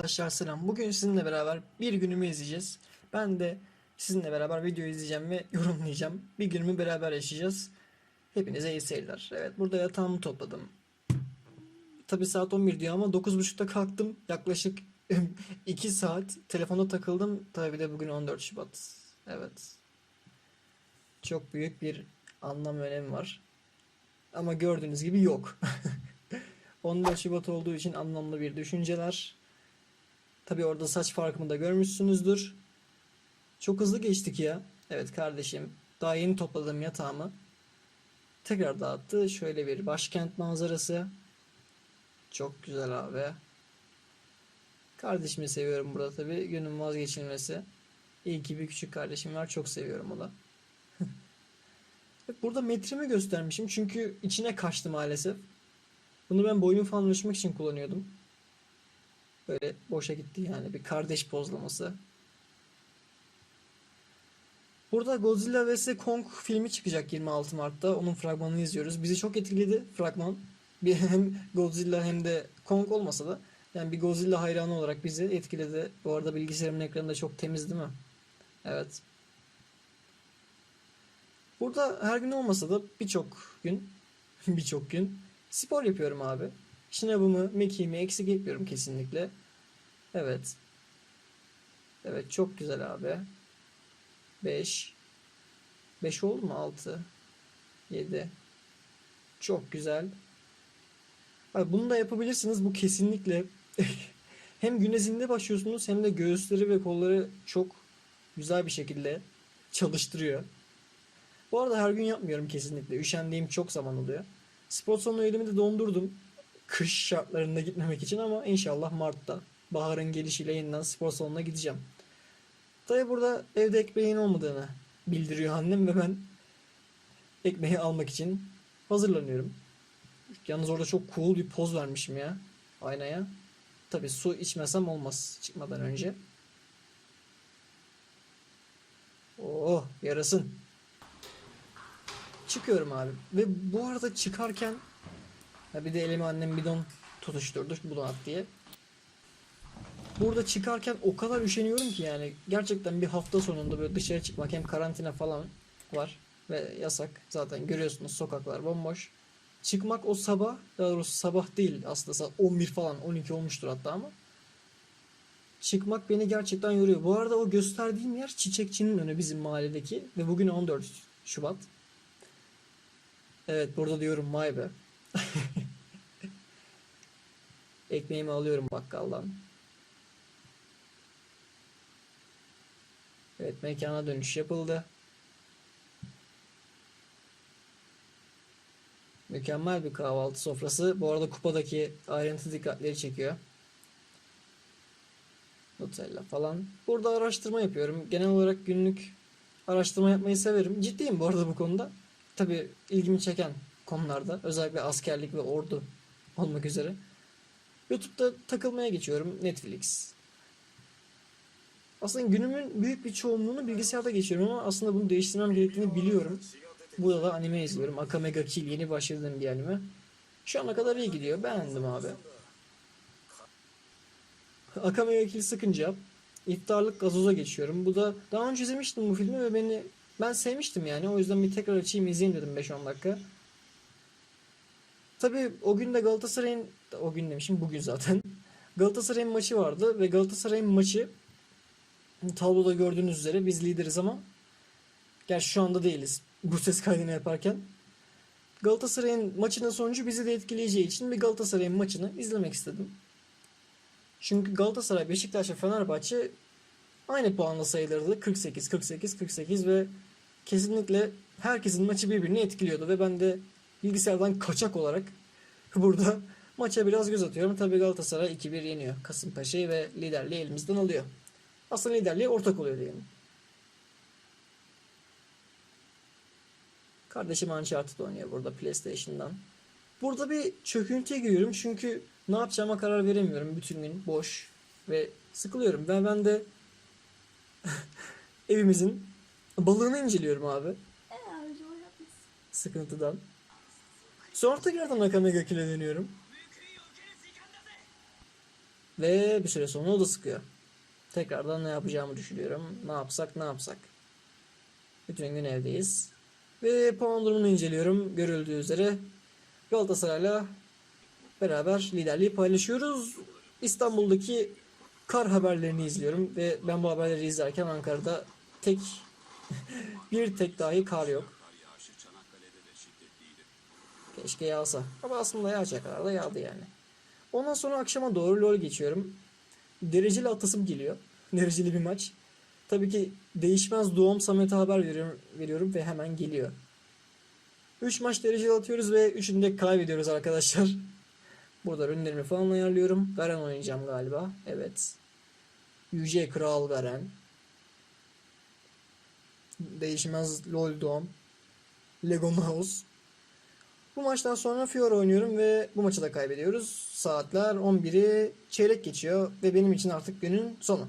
Arkadaşlar selam. Bugün sizinle beraber bir günümü izleyeceğiz. Ben de sizinle beraber video izleyeceğim ve yorumlayacağım. Bir günümü beraber yaşayacağız. Hepinize iyi seyirler. Evet burada yatağımı topladım. Tabi saat 11 diyor ama 9.30'da kalktım. Yaklaşık 2 saat telefonda takıldım. Tabi de bugün 14 Şubat. Evet. Çok büyük bir anlam önemi var. Ama gördüğünüz gibi yok. 14 Şubat olduğu için anlamlı bir düşünceler. Tabi orada saç farkımı da görmüşsünüzdür. Çok hızlı geçtik ya. Evet kardeşim daha yeni topladım yatağımı. Tekrar dağıttı. Şöyle bir başkent manzarası. Çok güzel abi. Kardeşimi seviyorum burada tabi. Günün vazgeçilmesi. İyi ki bir küçük kardeşim var. Çok seviyorum o da. Burada metremi göstermişim çünkü içine kaçtı maalesef. Bunu ben boyumu falan ölçmek için kullanıyordum. Böyle boşa gitti yani bir kardeş pozlaması. Burada Godzilla vs Kong filmi çıkacak 26 Mart'ta. Onun fragmanını izliyoruz. Bizi çok etkiledi fragman. Bir hem Godzilla hem de Kong olmasa da yani bir Godzilla hayranı olarak bizi etkiledi. Bu arada bilgisayarımın ekranı da çok temiz değil mi? Evet. Burada her gün olmasa da birçok gün birçok gün spor yapıyorum abi. Şınavımı, mekiğimi eksik etmiyorum kesinlikle. Evet. Evet çok güzel abi. 5 5 oldu mu? 6 7 Çok güzel. Abi bunu da yapabilirsiniz. Bu kesinlikle hem güne zinde başlıyorsunuz hem de göğüsleri ve kolları çok güzel bir şekilde çalıştırıyor. Bu arada her gün yapmıyorum kesinlikle. Üşendiğim çok zaman oluyor. Spor salonu elimi de dondurdum. Kış şartlarında gitmemek için ama inşallah Mart'ta baharın gelişiyle yeniden spor salonuna gideceğim. Tabi burada evde ekmeğin olmadığını bildiriyor annem ve ben ekmeği almak için hazırlanıyorum. Yalnız orada çok cool bir poz vermişim ya aynaya. Tabi su içmesem olmaz çıkmadan önce. Oh yarasın. Çıkıyorum abi. Ve bu arada çıkarken ya bir de elime annem bidon tutuşturdu bunu at diye. Burada çıkarken o kadar üşeniyorum ki yani gerçekten bir hafta sonunda böyle dışarı çıkmak hem karantina falan var ve yasak. Zaten görüyorsunuz sokaklar bomboş. Çıkmak o sabah, daha doğrusu sabah değil aslında saat 11 falan 12 olmuştur hatta ama çıkmak beni gerçekten yoruyor. Bu arada o gösterdiğim yer Çiçekçi'nin önü bizim mahalledeki ve bugün 14 Şubat. Evet burada diyorum vay be. Ekmeğimi alıyorum bakkaldan. Evet mekana dönüş yapıldı. Mükemmel bir kahvaltı sofrası. Bu arada kupadaki ayrıntı dikkatleri çekiyor. Nutella falan. Burada araştırma yapıyorum. Genel olarak günlük araştırma yapmayı severim. Ciddiyim bu arada bu konuda. Tabii ilgimi çeken konularda. Özellikle askerlik ve ordu olmak üzere. YouTube'da takılmaya geçiyorum. Netflix. Aslında günümün büyük bir çoğunluğunu bilgisayarda geçiyorum ama aslında bunu değiştirmem gerektiğini biliyorum. Burada da anime izliyorum. Akame ga Kill yeni başladığım bir anime. Şu ana kadar iyi gidiyor. Beğendim abi. Akame ga Kill sıkınca iftarlık gazoza geçiyorum. Bu da daha önce izlemiştim bu filmi ve beni ben sevmiştim yani. O yüzden bir tekrar açayım izleyeyim dedim 5-10 dakika. Tabii o gün de Galatasaray'ın o gün demişim bugün zaten. Galatasaray'ın maçı vardı ve Galatasaray'ın maçı tabloda gördüğünüz üzere biz lideriz ama gerçi şu anda değiliz bu ses kaydını yaparken. Galatasaray'ın maçının sonucu bizi de etkileyeceği için bir Galatasaray'ın maçını izlemek istedim. Çünkü Galatasaray, Beşiktaş ve Fenerbahçe aynı puanla sayılırdı. 48, 48, 48 ve kesinlikle herkesin maçı birbirini etkiliyordu ve ben de bilgisayardan kaçak olarak burada maça biraz göz atıyorum. Tabii Galatasaray 2-1 yeniyor Kasımpaşa'yı ve liderliği elimizden alıyor. Aslında liderliğe ortak oluyor diyelim. Kardeşim Uncharted oynuyor burada PlayStation'dan. Burada bir çöküntüye giriyorum çünkü ne yapacağıma karar veremiyorum. Bütün gün boş ve sıkılıyorum. Ben ben de evimizin balığını inceliyorum abi. Sıkıntıdan. Sonra tekrardan Akame Kill'e dönüyorum. Ve bir süre sonra o da sıkıyor. Tekrardan ne yapacağımı düşünüyorum. Ne yapsak ne yapsak. Bütün gün evdeyiz. Ve puan durumunu inceliyorum. Görüldüğü üzere Galatasaray'la beraber liderliği paylaşıyoruz. İstanbul'daki kar haberlerini izliyorum ve ben bu haberleri izlerken Ankara'da tek bir tek dahi kar yok. Keşke yağsa. Ama aslında yağacak kadar da yağdı yani. Ondan sonra akşama doğru LoL geçiyorum. Dereceli atasım geliyor. Dereceli bir maç. Tabii ki değişmez doğum Samet'e haber veriyorum, veriyorum ve hemen geliyor. 3 maç dereceli atıyoruz ve 3'ünü de kaybediyoruz arkadaşlar. Burada ürünlerimi falan ayarlıyorum. Garen oynayacağım galiba. Evet. Yüce Kral Garen. Değişmez LoL Dom. Lego Mouse. Bu maçtan sonra Fiora oynuyorum ve bu maçı da kaybediyoruz. Saatler 11'i çeyrek geçiyor ve benim için artık günün sonu.